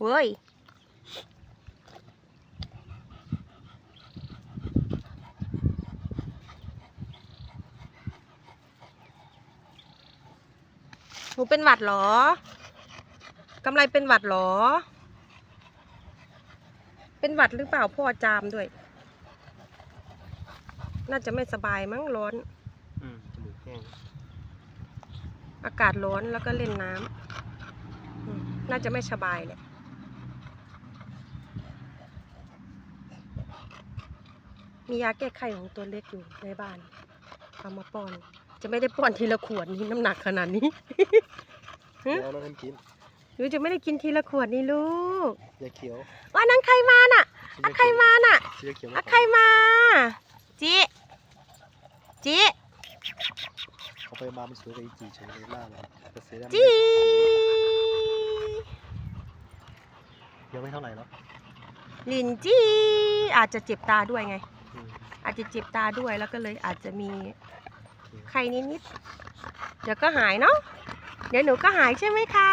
เว้ยหนูเป็นหวัดเหรอกำไรเป็นหวัดเหรอ เป็นหวัดหรือเปล่าพ่อจามด้วย น่าจะไม่สบายมั้งร้อนอืมจมูกแห้งอากาศร้อนแล้วก็เล่นน้ำอืมน่าจะไม่สบายแหละ มียาแก้ไขของตัวเล็กอยู่ในบ้านเอามาป้อน จะไม่ได้ป้อนทีละขวดนี้น้ำหนักขนาดนี้ฮะเดี๋ยวเราทำกินหรือจะไม่ได้กินทีละขวดนี่ลูกยาเขียวว่านั้นใครมาน่ะอะใครมาน่ะซื้อยาเขียวอะใครมาจิจิเขาไปมามันสวยกว่าอีจีเฉยเลยล่าเลยแต่เสียดายจิยังไม่เท่าไหร่หรอกลินจีอาจจะเจ็บตาด้วยไง อาจจะเจ็บตาด้วยแล้วก็เลยอาจจะมีไข้นิดๆเดี๋ยวก็หายเนาะเดี๋ยวหนูก็หายใช่ไหมคะ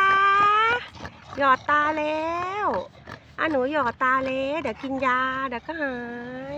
หยอดตาแล้วอะหนูหยอดตาแล้วเดี๋ยวกินยาเดี๋ยวก็หาย